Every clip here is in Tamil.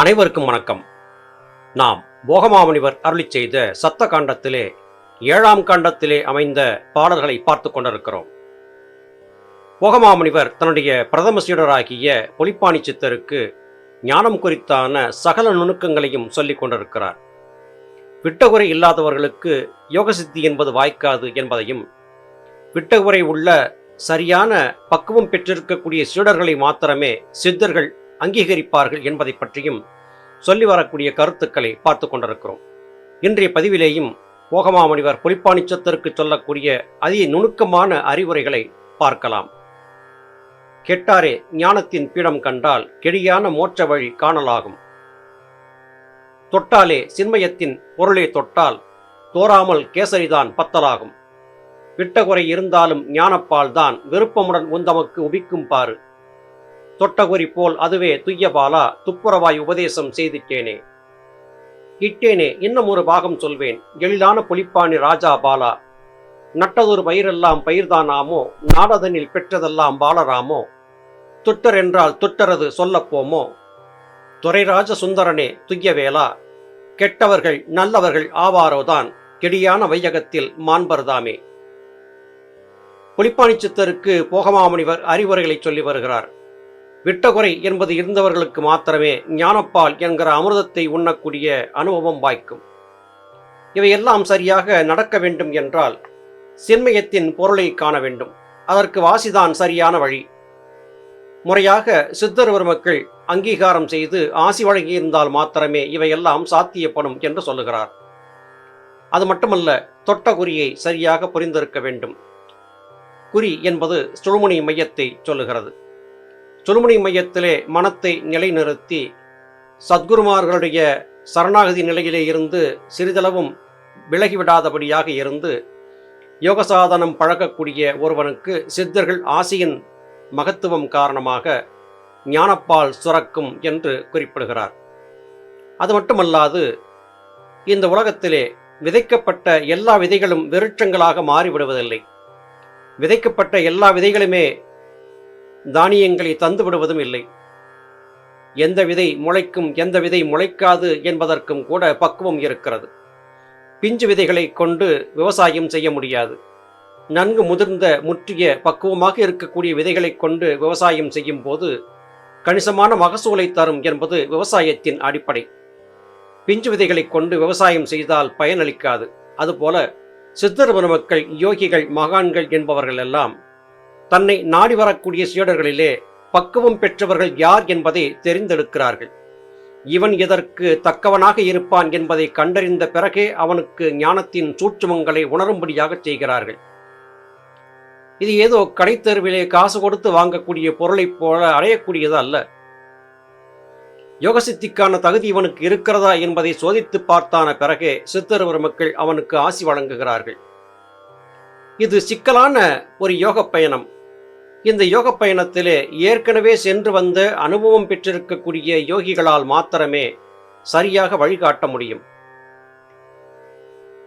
அனைவருக்கும் வணக்கம். நாம் போகமாமுனிவர் அருளி செய்த சத்த காண்டத்திலே ஏழாம் காண்டத்திலே அமைந்த பாடல்களை பார்த்து கொண்டிருக்கிறோம். போகமாமுனிவர் தன்னுடைய பிரதம சீடராகிய பொலிப்பாணி சித்தருக்கு ஞானம் குறித்தான சகல நுணுக்கங்களையும் சொல்லிக் கொண்டிருக்கிறார். விட்டகுறை இல்லாதவர்களுக்கு யோக சித்தி என்பது வாய்க்காது என்பதையும் விட்டகுறை உள்ள சரியான பக்குவம் பெற்றிருக்கக்கூடிய சீடர்களை மாத்திரமே சித்தர்கள் அங்கீகரிப்பார்கள் என்பதை பற்றியும் சொல்லி வரக்கூடிய கருத்துக்களை பார்த்து கொண்டிருக்கிறோம். இன்றைய பதிவிலேயும் ஓகமாமணிவர் புலிப்பாணிச்சத்திற்கு சொல்லக்கூடிய அதி நுணுக்கமான அறிவுரைகளை பார்க்கலாம். கெட்டாரே ஞானத்தின் பீடம் கண்டால் கெடியான மோட்ச வழி காணலாகும். தொட்டாலே சின்மயத்தின் பொருளை தொட்டால் தோறாமல் கேசரிதான் பத்தலாகும். விட்டகுறை இருந்தாலும் ஞானப்பால் தான் விருப்பமுடன் உந்தமக்கு உபிக்கும் பாரு தொட்டகுறி போல் அதுவே துய்யபாலா துப்புரவாய் உபதேசம் செய்திட்டேனே. இட்டேனே இன்னும் ஒரு பாகம் சொல்வேன். எழிலான புலிப்பாணி ராஜா பாலா நட்டதொரு பயிரெல்லாம் பயிர்தானாமோ நாடதனில் பெற்றதெல்லாம் பாலராமோ துட்டர் என்றால் துட்டரது சொல்லப்போமோ துரைராஜ சுந்தரனே துய்யவேலா கெட்டவர்கள் நல்லவர்கள் ஆவாரோதான் கெடியான வையகத்தில் மாண்பர்தாமே. புலிப்பாணி சித்தருக்கு போகமாமுனிவர் அறிவுரைகளை சொல்லி வருகிறார். விட்டகுறை என்பது இருந்தவர்களுக்கு மாத்திரமே ஞானப்பால் என்கிற அமிர்தத்தை உண்ணக்கூடிய அனுபவம் வாய்க்கும். இவையெல்லாம் சரியாக நடக்க வேண்டும் என்றால் சின்மயத்தின் பொருளை காண வேண்டும். அதற்கு வாசிதான் சரியான வழி. முறையாக சித்தர் மக்கள் அங்கீகாரம் செய்து ஆசி வழங்கியிருந்தால் மாத்திரமே இவையெல்லாம் சாத்தியப்படும் என்று சொல்லுகிறார். அது மட்டுமல்ல தொட்ட குறியை சரியாக புரிந்திருக்க வேண்டும். குறி என்பது சுழுமுனை மையத்தை சொல்லுகிறது. சுழுமுனை மையத்திலே மனத்தை நிலைநிறுத்தி சத்குருமார்களுடைய சரணாகதி நிலையிலே இருந்து சிறிதளவும் விலகிவிடாதபடியாக இருந்து யோகசாதனம் பழகக்கூடிய ஒருவனுக்கு சித்தர்கள் ஆசியின் மகத்துவம் காரணமாக ஞானப்பால் சுரக்கும் என்று குறிப்பிடுகிறார். அது மட்டுமல்லாது இந்த உலகத்திலே விதைக்கப்பட்ட எல்லா விதைகளும் வெறுச்சங்களாக மாறிவிடுவதில்லை. விதைக்கப்பட்ட எல்லா விதைகளுமே தானியங்களை தந்து விடுவதும் இல்லை. எந்த விதை முளைக்கும் எந்த விதை முளைக்காது என்பதற்கும் கூட பக்குவம் இருக்கிறது. பிஞ்சு விதைகளை கொண்டு விவசாயம் செய்ய முடியாது. நன்கு முதிர்ந்த முற்றிய பக்குவமாக இருக்கக்கூடிய விதைகளை கொண்டு விவசாயம் செய்யும் போது கணிசமான மகசூலை தரும் என்பது விவசாயத்தின் அடிப்படை. பிஞ்சு விதைகளை கொண்டு விவசாயம் செய்தால் பயனளிக்காது. அதுபோல சித்தர் பெருமக்கள் யோகிகள் மகான்கள் என்பவர்கள் எல்லாம் தன்னை நாடி வரக்கூடிய சீடர்களிலே பக்குவம் பெற்றவர்கள் யார் என்பதை தெரிந்தெடுக்கிறார்கள். இவன் இதற்கு தக்கவனாக இருப்பான் என்பதை கண்டறிந்த பிறகே அவனுக்கு ஞானத்தின் சூட்சுமங்களை உணரும்படியாக செய்கிறார்கள். இது ஏதோ கடைத்தெருவிலே காசு கொடுத்து வாங்கக்கூடிய பொருளைப் போல அடையக்கூடியது அல்ல. யோகசித்திக்கான தகுதி இவனுக்கு இருக்கிறதா என்பதை சோதித்து பார்த்தான பிறகே சித்தருவர் மக்கள் அவனுக்கு ஆசி வழங்குகிறார்கள். இது சிக்கலான ஒரு யோக பயணம். இந்த யோக பயணத்திலே ஏற்கனவே சென்று வந்த அனுபவம் பெற்றிருக்கக்கூடிய யோகிகளால் மாத்திரமே சரியாக வழிகாட்ட முடியும்.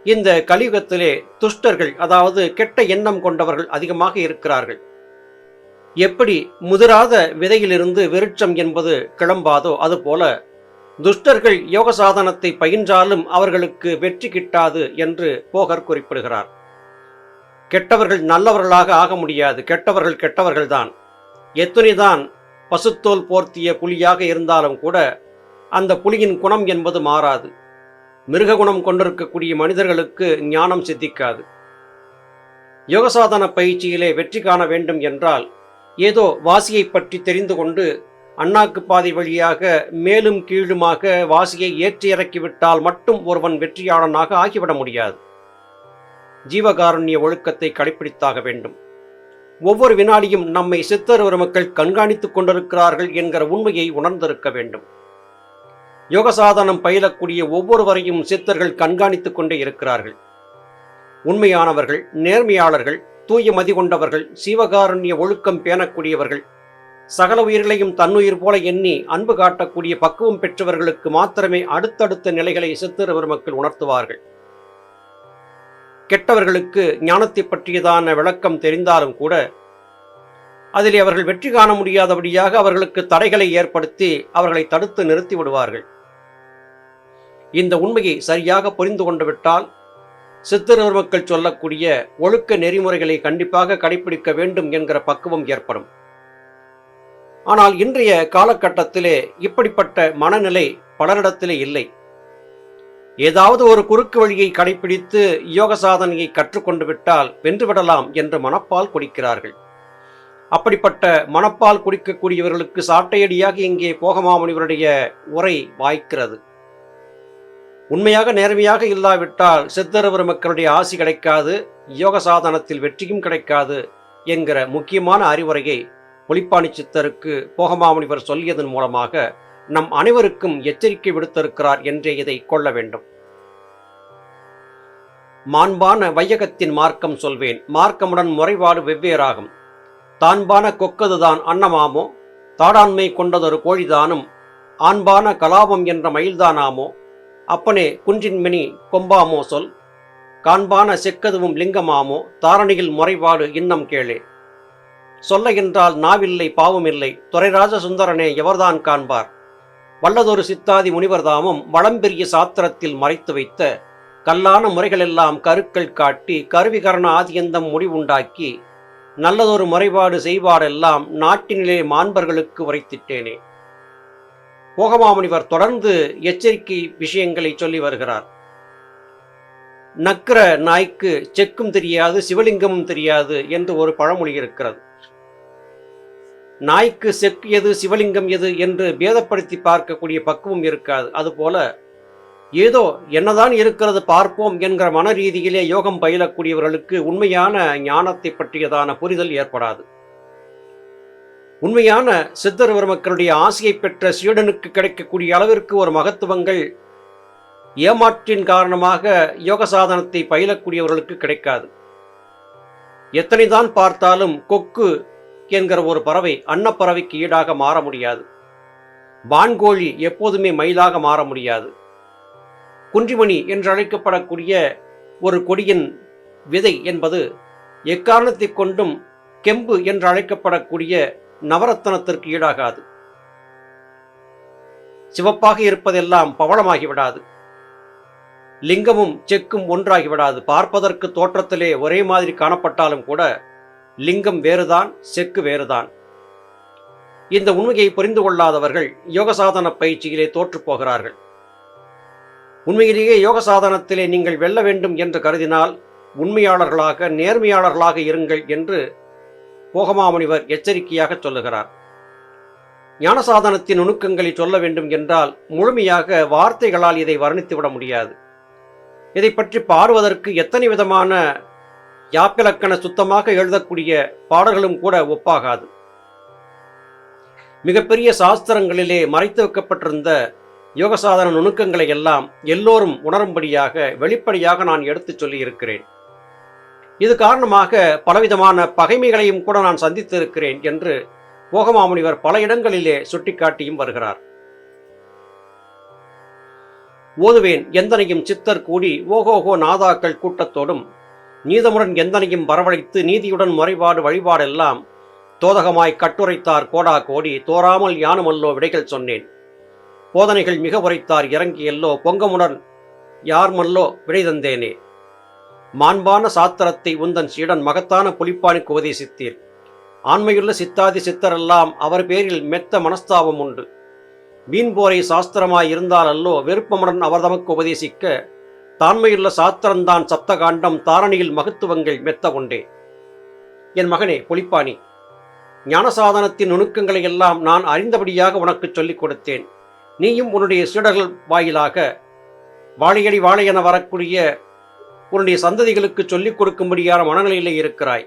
இந்த கலியுகத்திலே துஷ்டர்கள் அதாவது கெட்ட எண்ணம் கொண்டவர்கள் அதிகமாக இருக்கிறார்கள். எப்படி முதிராத விதையிலிருந்து விருட்சம் என்பது கிளம்பாதோ அதுபோல துஷ்டர்கள் யோக சாதனத்தை பயின்றாலும் அவர்களுக்கு வெற்றி கிட்டாது என்று போகர் குறிப்பிடுகிறார். கெட்டவர்கள் நல்லவர்களாக ஆக முடியாது. கெட்டவர்கள் கெட்டவர்கள் தான் எத்துணைதான் பசுத்தோல் போர்த்திய புலியாக இருந்தாலும் கூட அந்த புலியின் குணம் என்பது மாறாது. மிருக குணம் கொண்டிருக்கக்கூடிய மனிதர்களுக்கு ஞானம் சித்திக்காது. யோகசாதன பயிற்சியிலே வெற்றி காண வேண்டும் என்றால் ஏதோ வாசியை பற்றி தெரிந்து கொண்டு அண்ணாக்கு பாதை வழியாக மேலும் கீழுமாக வாசியை ஏற்றி இறக்கிவிட்டால் மட்டும் ஒருவன் வெற்றியாளனாக ஆகிவிட முடியாது. ஜீவகாருண்ய ஒழுக்கத்தை கடைபிடித்தாக வேண்டும். ஒவ்வொரு வினாடியும் நம்மை சித்தர் மக்கள் கண்காணித்துக் கொண்டிருக்கிறார்கள் என்கிற உண்மையை உணர்ந்திருக்க வேண்டும். யோகசாதனம் பயிலக்கூடிய ஒவ்வொருவரையும் சித்தர்கள் கண்காணித்துக் கொண்டே இருக்கிறார்கள். உண்மையானவர்கள் நேர்மையாளர்கள் தூய மதி கொண்டவர்கள் சீவகாருண்ய ஒழுக்கம் பேணக்கூடியவர்கள் சகல உயிர்களையும் தன்னுயிர் போல எண்ணி அன்பு காட்டக்கூடிய பக்குவம் பெற்றவர்களுக்கு மாத்திரமே அடுத்தடுத்த நிலைகளை சித்திர மக்கள் உணர்த்துவார்கள். கெட்டவர்களுக்கு ஞானத்தை பற்றியதான விளக்கம் தெரிந்தாலும் கூட அதிலே அவர்கள் வெற்றி காண முடியாதபடியாக அவர்களுக்கு தடைகளை ஏற்படுத்தி அவர்களை தடுத்து நிறுத்தி விடுவார்கள். இந்த உண்மையை சரியாக புரிந்து கொண்டு விட்டால் சித்தர் மக்கள் சொல்லக்கூடிய ஒழுக்க நெறிமுறைகளை கண்டிப்பாக கடைபிடிக்க வேண்டும் என்கிற பக்குவம் ஏற்படும். ஆனால் இன்றைய காலகட்டத்திலே இப்படிப்பட்ட மனநிலை பலரிடத்திலே இல்லை. ஏதாவது ஒரு குறுக்கு வழியை கடைபிடித்து யோக சாதனையை கற்றுக்கொண்டு விட்டால் வென்றுவிடலாம் என்று மனப்பால் குடிக்கிறார்கள். அப்படிப்பட்ட மனப்பால் குடிக்கக்கூடியவர்களுக்கு சாட்டையடியாக இங்கே போகமாமுனிவருடைய உரை வாய்க்கிறது. உண்மையாக நேர்மையாக இல்லாவிட்டால் சித்தரவர் மக்களுடைய ஆசி கிடைக்காது யோக சாதனத்தில் வெற்றியும் கிடைக்காது என்கிற முக்கியமான அறிவுரையை ஒளிப்பாணி சித்தருக்கு போகமாமுனிவர் சொல்லியதன் மூலமாக நம் அனைவருக்கும் எச்சரிக்கை விடுத்திருக்கிறார் என்றே இதை கொள்ள வேண்டும். மாண்பான வையகத்தின் மார்க்கம் சொல்வேன். மார்க்கமுடன் முறைபாடு வெவ்வேறாகும். தான்பான கொக்கதுதான் அன்னமாமோ? தாடாண்மை கொண்டதொரு கோழிதானும் ஆண்பான கலாபம் என்ற மயில்தானாமோ? அப்பனே குன்றின்மினி கொம்பாமோ சொல். காண்பான செக்கதுவும் லிங்கமாமோ? தாரணியில் முறைபாடு இன்னம் கேளே. சொல்ல என்றால் நாவில்லை பாவமில்லை. துரைராஜ சுந்தரனே எவர்தான் காண்பார்? வல்லதொரு சித்தாதி முனிவர்தாமும் வளம்பெரிய சாத்திரத்தில் மறைத்து வைத்த கல்லான முறைகளெல்லாம் கருக்கள் காட்டி கருவிகரண ஆதியந்தம் முடிவுண்டாக்கி நல்லதொரு முறைபாடு செய்வாடெல்லாம் நாட்டினிலே மாண்பர்களுக்கு உரைத்திட்டேனே. போகமாமுனிவர் தொடர்ந்து எச்சரிக்கை விஷயங்களை சொல்லி வருகிறார். நக்கிற நாய்க்கு செக்கும் தெரியாது சிவலிங்கமும் தெரியாது என்று ஒரு பழமொழி இருக்கிறது. நாய்க்கு செக்கு எது சிவலிங்கம் எது என்று பேதப்படுத்தி பார்க்கக்கூடிய பக்குவம் இருக்காது. அதுபோல ஏதோ என்னதான் இருக்கிறது பார்ப்போம் என்கிற மன ரீதியிலே யோகம் பயிலக்கூடியவர்களுக்கு உண்மையான ஞானத்தை பற்றியதான புரிதல் ஏற்படாது. உண்மையான சித்தர் மக்களுடைய ஆசையை பெற்ற சீடனுக்கு கிடைக்கக்கூடிய அளவிற்கு ஒரு மகத்துவங்கள் ஏமாற்றின் காரணமாக யோக சாதனத்தை பயிலக்கூடியவர்களுக்கு கிடைக்காது. எத்தனைதான் பார்த்தாலும் கொக்கு என்கிற ஒரு பறவை அன்னப்பறவைக்கு ஈடாக மாற முடியாது. வான்கோழி எப்போதுமே மயிலாக மாற முடியாது. குன்றிமணி என்று அழைக்கப்படக்கூடிய ஒரு கொடியின் விதை என்பது எக்காரணத்தை கொண்டும் கெம்பு என்று அழைக்கப்படக்கூடிய நவரத்தனத்திற்கு ஈடாகாது. சிவப்பாக இருப்பதெல்லாம் பவளமாகிவிடாது. லிங்கமும் செக்கும் ஒன்றாகிவிடாது. பார்ப்பதற்கு தோற்றத்திலே ஒரே மாதிரி காணப்பட்டாலும் கூட லிங்கம் வேறுதான் செக்கு வேறுதான். இந்த உண்மையை புரிந்து கொள்ளாதவர்கள் யோக சாதன பயிற்சியிலே தோற்றுப்போகிறார்கள் உண்மையிலேயே யோக சாதனத்திலே நீங்கள் வெல்ல வேண்டும் என்று கருதினால் உண்மையாளர்களாக நேர்மையாளர்களாக இருங்கள் என்று போகமாமுனிவர் எச்சரிக்கையாக சொல்லுகிறார். ஞான சாதனத்தின் நுணுக்கங்களை சொல்ல வேண்டும் என்றால் முழுமையாக வார்த்தைகளால் இதை வர்ணித்துவிட முடியாது. இதை பற்றி பாடுவதற்கு எத்தனை விதமான யாப்பிலக்கண சுத்தமாக எழுதக்கூடிய பாடல்களும் கூட ஒப்பாகாது. மிகப்பெரிய சாஸ்திரங்களிலே மறைத்து வைக்கப்பட்டிருந்த யோக சாதன நுணுக்கங்களை எல்லாம் எல்லோரும் உணரும்படியாக வெளிப்படையாக நான் எடுத்துச் சொல்லியிருக்கிறேன். இது காரணமாக பலவிதமான பகைமைகளையும் கூட நான் சந்தித்திருக்கிறேன் என்று போகமாமுனிவர் பல இடங்களிலே சுட்டிக்காட்டியும் வருகிறார். ஓதுவேன் எந்தனையும் சித்தர் கூடி ஓகோகோ நாதாக்கள் கூட்டத்தோடும் நீதமுடன் எந்தனையும் வரவழைத்து நீதியுடன் முறைபாடு வழிபாடெல்லாம் தோதகமாய் கட்டுரைத்தார் கோடா கோடி தோறாமல் யானுமல்லோ விடைகள் சொன்னேன். போதனைகள் மிக உரைத்தார். இறங்கியல்லோ பொங்கமுடன் யார் மல்லோ விடை தந்தேனே. மாண்பான சாத்திரத்தை உந்தன் சீடன் மகத்தான புலிப்பானுக்கு உபதேசித்தீர். ஆண்மையுள்ள சித்தாதி சித்தரெல்லாம் அவர் பேரில் மெத்த மனஸ்தாபம் உண்டு. வீண் போரை சாஸ்திரமாய் இருந்தால் அல்லோ விருப்பமுடன் அவர் தமக்கு உபதேசிக்க தாண்மையுள்ள சாத்திரந்தான் சப்தகாண்டம் தாரணியில் மகத்துவங்கள் மெத்த உண்டே என் மகனே புலிப்பாணி ஞானசாதனத்தின் நுணுக்கங்களை எல்லாம் நான் அறிந்தபடியாக உனக்கு சொல்லிக் கொடுத்தேன். நீயும் உன்னுடைய சீடர்கள் வாயிலாக வாழையடி வாழை என வரக்கூடிய உன்னுடைய சந்ததிகளுக்கு சொல்லிக் கொடுக்கும்படியான மனநிலையிலே இருக்கிறாய்.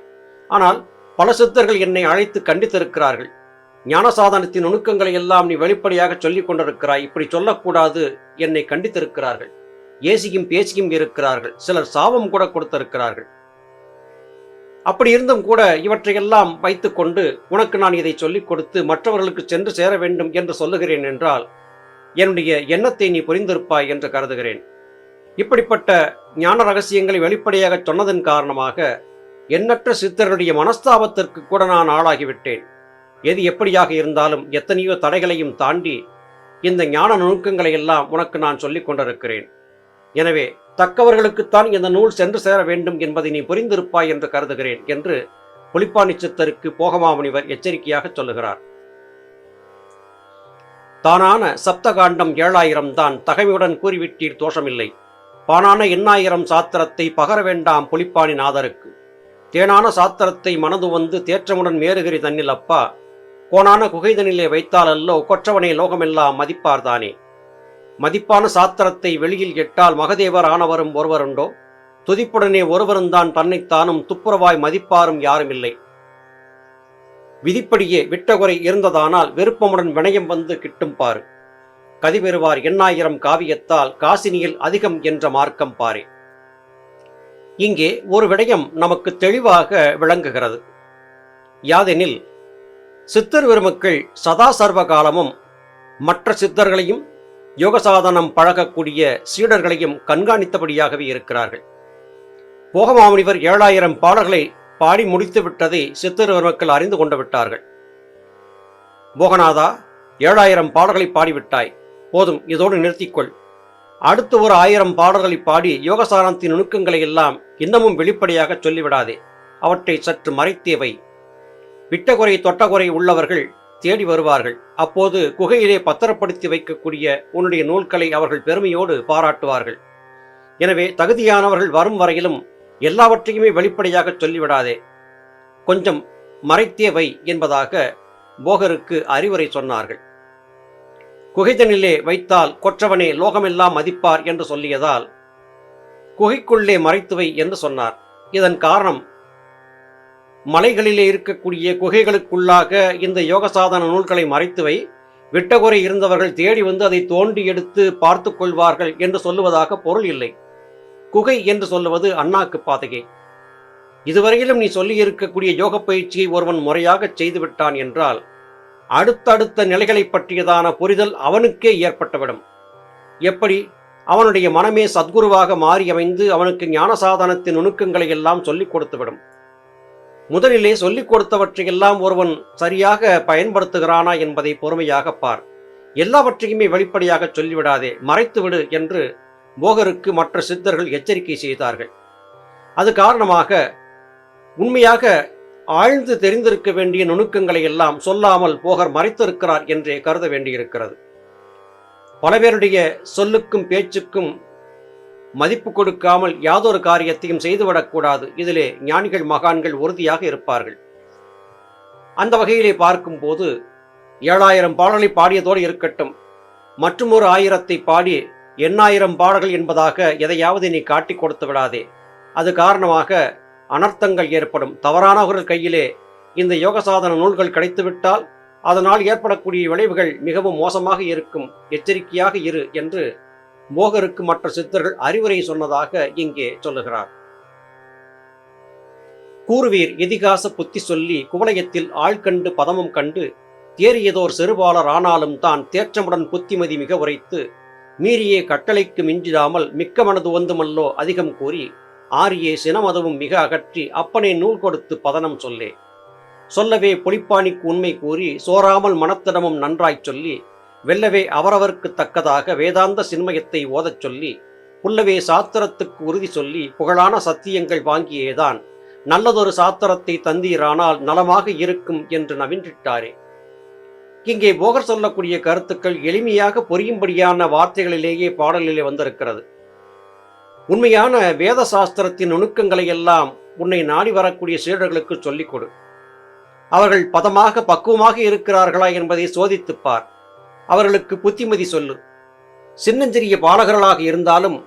ஆனால் பல சித்தர்கள் என்னை அழைத்து கண்டித்திருக்கிறார்கள். ஞான சாதனத்தின் நுணுக்கங்களை எல்லாம் நீ வெளிப்படையாக சொல்லிக் கொண்டிருக்கிறாய். இப்படி சொல்லக்கூடாது என்னை கண்டித்திருக்கிறார்கள். ஏசியும் பேசியும் இருக்கிறார்கள். சிலர் சாபம் கூட கொடுத்திருக்கிறார்கள். அப்படி இருந்தும் கூட இவற்றையெல்லாம் வைத்துக்கொண்டு உனக்கு நான் இதை சொல்லிக் கொடுத்து மற்றவர்களுக்கு சென்று சேர வேண்டும் என்று சொல்லுகிறேன் என்றால் என்னுடைய எண்ணத்தை நீ புரிந்திருப்பாய் என்று கருதுகிறேன். இப்படிப்பட்ட ஞான ரகசியங்களை வெளிப்படையாக சொன்னதன் காரணமாக எண்ணற்ற சித்தர்களுடைய மனஸ்தாபத்திற்கு கூட நான் ஆளாகிவிட்டேன். எது எப்படியாக இருந்தாலும் எத்தனையோ தடைகளையும் தாண்டி இந்த ஞான நுணுக்கங்களை எல்லாம் உனக்கு நான் சொல்லிக் கொண்டிருக்கிறேன். எனவே தக்கவர்களுக்குத்தான் இந்த நூல் சென்று சேர வேண்டும் என்பதை நீ புரிந்திருப்பாய் என்று கருதுகிறேன் என்று புலிப்பாணி சித்தருக்கு போகமாமுனிவர் எச்சரிக்கையாக சொல்லுகிறார். தானான சப்தகாண்டம் ஏழாயிரம் தான் தகைமையுடன் கூறிவிட்டீர் தோஷமில்லை. பானான எண்ணாயிரம் சாத்திரத்தை பகர வேண்டாம் புலிப்பாணி நாதருக்கு தேனான சாத்திரத்தை மனது வந்து தேற்றமுடன் மேறுகிறி தன்னில் அப்பா. கோணான குகைதனிலே வைத்தாலல்லோ கொற்றவனை லோகமெல்லாம் மதிப்பார்தானே மதிப்பான சாத்திரத்தை வெளியில் எட்டால் மகதேவர் ஆனவரும் ஒருவருண்டோ? துதிப்புடனே ஒருவருந்தான் தன்னைத்தானும் துப்புரவாய் மதிப்பாரும் யாரும் இல்லை விதிப்படியே விட்டகுறை இருந்ததானால் விருப்பமுடன் வினயம் வந்து கிட்டும் பாரு. கதிபெறுவார் எண்ணாயிரம் காவியத்தால் காசினியில் அதிகம் என்ற மார்க்கம் பாரே. இங்கே ஒரு விடயம் நமக்கு தெளிவாக விளங்குகிறது. யாதெனில் சித்தர் பெருமக்கள் சதா சர்வ காலமும் மற்ற சித்தர்களையும் யோகசாதனம் பழகக்கூடிய சீடர்களையும் கண்காணித்தபடியாகவே இருக்கிறார்கள். போகமாமுனிவர் ஏழாயிரம் பாடல்களை பாடி முடித்து விட்டதை சித்தர் அறிந்து கொண்டு விட்டார்கள். போகநாதா ஏழாயிரம் பாடல்களை பாடிவிட்டாய். போதும் இதோடு நிறுத்திக்கொள். அடுத்து ஒரு ஆயிரம் பாடல்களை பாடி யோகசாரந்தின் நுணுக்கங்களை எல்லாம் இன்னமும் வெளிப்படையாக சொல்லிவிடாதே. அவற்றை சற்று மறைத்தேவை. விட்டகுறை தொட்டகுறை உள்ளவர்கள் தேடி வருவார்கள். அப்போது குகையிலே பத்திரப்படுத்தி வைக்கக்கூடிய உன்னுடைய நூல்களை அவர்கள் பெருமையோடு பாராட்டுவார்கள். எனவே தகுதியானவர்கள் வரும் வரையிலும் எல்லாவற்றையுமே வெளிப்படையாக சொல்லிவிடாதே. கொஞ்சம் மறைத்தே வை என்பதாக போகருக்கு அறிவுரை சொன்னார்கள். குகைதனிலே வைத்தால் கொற்றவனே லோகமெல்லாம் மதிப்பார் என்று சொல்லியதால் குகைக்குள்ளே மறைத்துவை என்று சொன்னார். இதன் காரணம் மலைகளிலே இருக்கக்கூடிய குகைகளுக்குள்ளாக இந்த யோகசாதன நூல்களை மறைத்துவை விட்டகுறை இருந்தவர்கள் தேடி வந்து அதை தோண்டி எடுத்து பார்த்து கொள்வார்கள் என்று சொல்லுவதாக பொருள் இல்லை. குகை என்று சொல்லுவது அண்ணாக்கு பாதகை இதுவரையிலும் நீ சொல்லியிருக்கக்கூடிய யோக பயிற்சியை ஒருவன் முறையாக செய்துவிட்டான் என்றால் அடுத்தடுத்த நிலைகளை பற்றியதான புரிதல் அவனுக்கே ஏற்பட்டுவிடும். எப்படி? அவனுடைய மனமே சத்குருவாக மாறி அமைந்து அவனுக்கு ஞானசாதனத்தின் நுணுக்கங்களை எல்லாம் சொல்லிக் கொடுத்துவிடும். முதலிலே சொல்லிக் கொடுத்தவற்றையெல்லாம் ஒருவன் சரியாக பயன்படுத்துகிறானா என்பதை பொறுமையாக பார். எல்லாவற்றையுமே வெளிப்படையாக சொல்லிவிடாதே மறைத்துவிடு என்று போகருக்கு மற்ற சித்தர்கள் எச்சரிக்கை செய்தார்கள். அது காரணமாக உண்மையாக ஆழ்ந்து தெரிந்திருக்க வேண்டிய நுணுக்கங்களை எல்லாம் சொல்லாமல் போகர் மறைத்திருக்கிறார் என்றே கருத வேண்டியிருக்கிறது. பல பேருடைய சொல்லுக்கும் பேச்சுக்கும் மதிப்பு கொடுக்காமல் யாதொரு காரியத்தையும் செய்துவிடக்கூடாது. இதிலே ஞானிகள் மகான்கள் உறுதியாக இருப்பார்கள். அந்த வகையிலே பார்க்கும்போது ஏழாயிரம் பாடலை பாடியதோடு இருக்கட்டும் மற்றும் ஒரு ஆயிரத்தை பாடி எண்ணாயிரம் பாடல்கள் என்பதாக எதையாவது நீ காட்டி கொடுத்து விடாதே. அது காரணமாக அனர்த்தங்கள் ஏற்படும். தவறானவர்கள் கையிலே இந்த யோகசாதன நூல்கள் கிடைத்துவிட்டால் அதனால் ஏற்படக்கூடிய விளைவுகள் மிகவும் மோசமாக இருக்கும். எச்சரிக்கையாக இரு என்று மோகருக்கு மற்ற சித்தர்கள் அறிவுரை சொன்னதாக இங்கே சொல்லுகிறார். கூறுவீர் இதிகாச புத்தி சொல்லி குவலயத்தில் ஆள் கண்டு பதமும் கண்டு தேறியதோர் சிறுபாலர் ஆனாலும் தான் தேற்றமுடன் புத்திமதி மிக உரைத்து மீறியே கட்டளைக்கு மிஞ்சிடாமல் மிக்க மனது ஒந்துமல்லோ அதிகம் கூறி ஆரியே சினமதவும் மிக அகற்றி அப்பனே நூல் கொடுத்து பதனம் சொல்லே. சொல்லவே பொலிப்பானிக்கு உண்மை கூறி சோராமல் மனத்திடமும் நன்றாய்ச் சொல்லி வெல்லவே அவரவர்க்கு தக்கதாக வேதாந்த சின்மயத்தை ஓதச் சொல்லி புல்லவே சாத்திரத்துக்கு உறுதி சொல்லி புகழான சத்தியங்கள் வாங்கியேதான். நல்லதொரு சாத்திரத்தை தந்தீரானால் நலமாக இருக்கும் என்று நவின்றிட்டாரே. இங்கே போகர் சொல்லக்கூடிய கருத்துக்கள் எளிமையாக புரியும்படியான வார்த்தைகளிலேயே பாடலிலே வந்திருக்கிறது. உண்மையான வேத சாஸ்திரத்தின் நுணுக்கங்களை எல்லாம் உன்னை நாடி வரக்கூடிய சீடர்களுக்கு சொல்லிக் கொடு. அவர்கள் பதமாக பக்குவமாக இருக்கிறார்களா என்பதை சோதித்துப் பார். அவர்களுக்கு புத்திமதி சொல்லு. சின்னஞ்சிறிய பாலகர்களாக இருந்தாலும்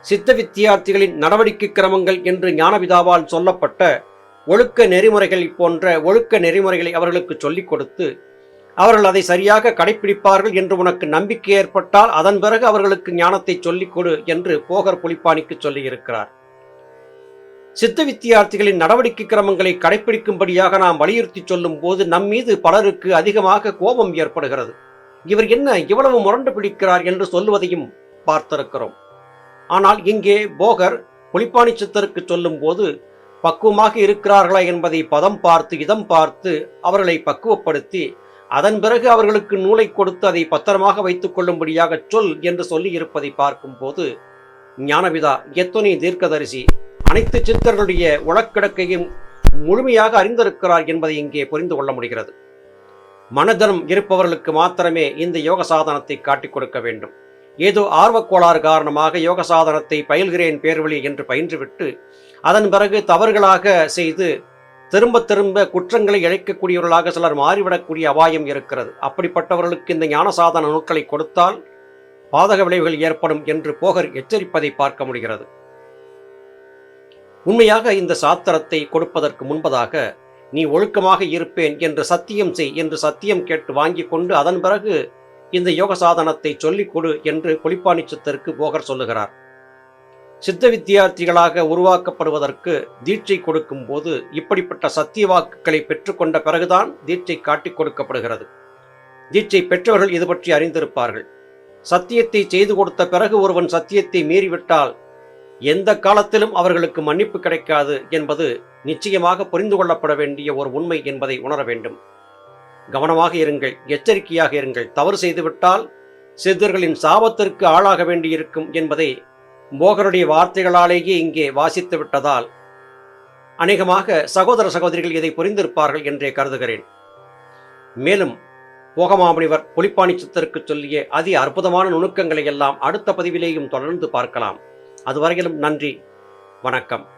சித்த வித்தியார்த்திகளின் நடவடிக்கை கிரமங்கள் என்று ஞானபிதாவால் சொல்லப்பட்ட ஒழுக்க நெறிமுறைகள் போன்ற ஒழுக்க நெறிமுறைகளை அவர்களுக்கு சொல்லிக் கொடுத்து அவர்கள் அதை சரியாக கடைபிடிப்பார்கள் என்று உனக்கு நம்பிக்கை ஏற்பட்டால் அதன் பிறகு அவர்களுக்கு ஞானத்தை சொல்லிக் கொடு என்று போகர் புலிப்பானிக்கு சொல்லியிருக்கிறார். சித்த வித்தியார்த்திகளின் நடவடிக்கை கிரமங்களை கடைபிடிக்கும்படியாக நாம் வலியுறுத்தி சொல்லும் போது நம் மீது பலருக்கு அதிகமாக கோபம் ஏற்படுகிறது. இவர் என்ன இவ்வளவு முரண்டு பிடிக்கிறார் என்று சொல்லுவதையும் பார்த்திருக்கிறோம். ஆனால் இங்கே போகர் புலிப்பாணி சித்தருக்கு சொல்லும் போது பக்குவமாக இருக்கிறார்களா? என்பதை பதம் பார்த்து இதம் பார்த்து அவர்களை பக்குவப்படுத்தி அதன் பிறகு அவர்களுக்கு நூலை கொடுத்து அதை பத்திரமாக வைத்துக் கொள்ளும்படியாக சொல் என்று சொல்லி இருப்பதை பார்க்கும்போது ஞானவிதா எத்தனை தீர்க்கதரிசி அனைத்து சித்தர்களுடைய உளக்கிடக்கையும் முழுமையாக அறிந்திருக்கிறார் என்பதை இங்கே புரிந்து கொள்ள முடிகிறது. மனதனம் இருப்பவர்களுக்கு மாத்திரமே இந்த யோக சாதனத்தை காட்டிக் கொடுக்க வேண்டும். ஏதோ ஆர்வக்கோளாறு காரணமாக யோக சாதனத்தை பயில்கிறேன் பேர்வழி என்று பயின்றுவிட்டு அதன் பிறகு தவறுகளாக செய்து திரும்ப திரும்ப குற்றங்களை இழைக்கக்கூடியவர்களாக சிலர் மாறிவிடக்கூடிய அபாயம் இருக்கிறது. அப்படிப்பட்டவர்களுக்கு இந்த ஞான சாதன நூல்களை கொடுத்தால் பாதக விளைவுகள் ஏற்படும் என்று போகர் எச்சரிப்பதை பார்க்க முடிகிறது. உண்மையாக இந்த சாத்திரத்தை கொடுப்பதற்கு முன்பதாக நீ ஒழுக்கமாக இருப்பேன் என்று சத்தியம் செய் என்று சத்தியம் கேட்டு வாங்கி கொண்டு அதன் பிறகு இந்த யோக சாதனத்தை சொல்லிக் கொடு என்று புலிப்பாணி சித்தருக்கு போகர் சொல்லுகிறார். சித்த வித்தியார்த்திகளாக உருவாக்கப்படுவதற்கு தீட்சை கொடுக்கும் போது இப்படிப்பட்ட சத்திய வாக்குகளை பெற்றுக்கொண்ட பிறகுதான் தீட்சை காட்டிக் கொடுக்கப்படுகிறது. தீட்சை பெற்றவர்கள் இது பற்றி அறிந்திருப்பார்கள். சத்தியத்தை செய்து கொடுத்த பிறகு ஒருவன் சத்தியத்தை மீறிவிட்டால் எந்த காலத்திலும் அவர்களுக்கு மன்னிப்பு கிடைக்காது என்பது நிச்சயமாக புரிந்து கொள்ளப்பட வேண்டிய ஒரு உண்மை என்பதை உணர வேண்டும். கவனமாக இருங்கள் எச்சரிக்கையாக இருங்கள். தவறு செய்துவிட்டால் சித்தர்களின் சாபத்திற்கு ஆளாக வேண்டியிருக்கும் என்பதை போகருடைய வார்த்தைகளாலேயே இங்கே வாசித்து விட்டதால் அநேகமாக சகோதர சகோதரிகள் இதை புரிந்திருப்பார்கள் என்றே கருதுகிறேன். மேலும் போகமாமணிவர் புலிப்பாணி சித்தருக்கு சொல்லிய அதி அற்புதமான நுணுக்கங்களை எல்லாம் அடுத்த பதிவிலேயும் தொடர்ந்து பார்க்கலாம். அதுவரையிலும் நன்றி. வணக்கம்.